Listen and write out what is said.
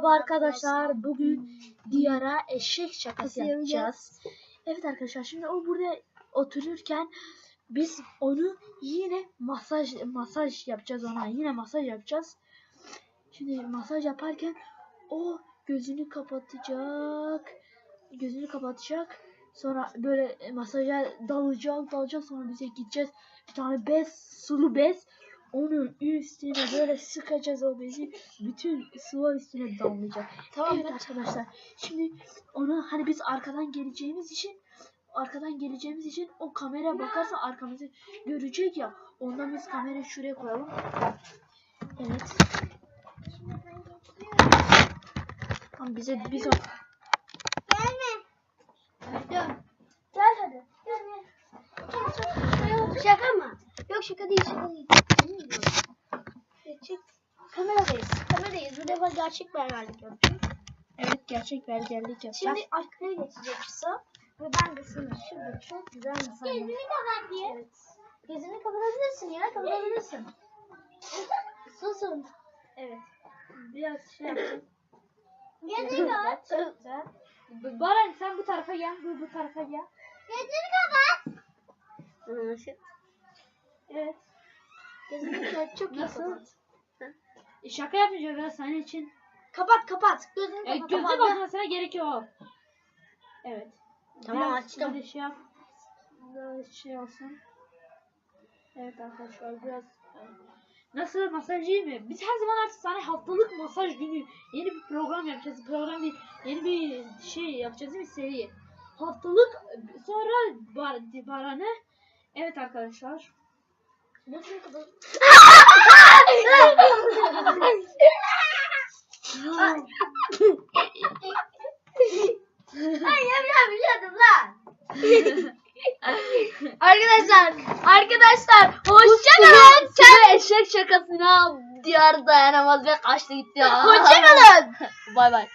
Merhaba arkadaşlar. Bugün Diyar'a eşek şakası yapacağız. Evet arkadaşlar şimdi o burada otururken biz onu yine masaj masaj yapacağız ona. Yine masaj yapacağız. Şimdi masaj yaparken o gözünü kapatacak. Gözünü kapatacak. Sonra böyle masaja dalacak, dalacak sonra bize gideceğiz. Bir tane bez, sulu bez. Onun üstüne böyle sıkacağız o bezi. Bütün sıvı üstüne damlayacak. Tamam evet arkadaşlar. Şimdi onu hani biz arkadan geleceğimiz için arkadan geleceğimiz için o kamera bakarsa arkamızı görecek ya. Ondan biz kamerayı şuraya koyalım. Evet. Tamam bize biz o Gelme. Gel. Gel hadi. Gel. Şaka mı? Yok şaka değil şaka değil. Kameradayız. Kameradayız. Bu defa gerçek berberlik yapacağız. Evet gerçek belgelik yapacağız. Şimdi arkaya geçeceksin. Ve ben de sana şurada çok güzel bir sahne. Gözünü kapat diye. Evet. Gözünü kapatabilirsin ya. Kapatabilirsin. Susun. evet. Biraz şey yapalım. Gözünü kapat. Çok güzel. Baran sen bu tarafa gel. Bu bu tarafa gel. Gözünü kapat. Evet. Gözünü kapat. Çok iyi kapat. E, şaka yapmayacağız ya senin için. Kapat kapat. Gözünü E, kapat. gözüne kapat. bakmasına gerek yok. Evet. Tamam, açtım. Böyle şey yap. Biraz şey olsun. Evet arkadaşlar biraz Nasıl masaj iyi mi? Biz her zaman artık sana haftalık masaj günü yeni bir program yapacağız. Program değil. Yeni bir şey yapacağız değil mi? Seri. Haftalık sonra bar, Baran'ı Evet arkadaşlar. Gözünü kapat. Ay ya biliyordum lan. Arkadaşlar, arkadaşlar hoşçakalın. Size eşek şakasına diyar dayanamaz ve kaçtı gitti ya. Hoşçakalın. bay bay.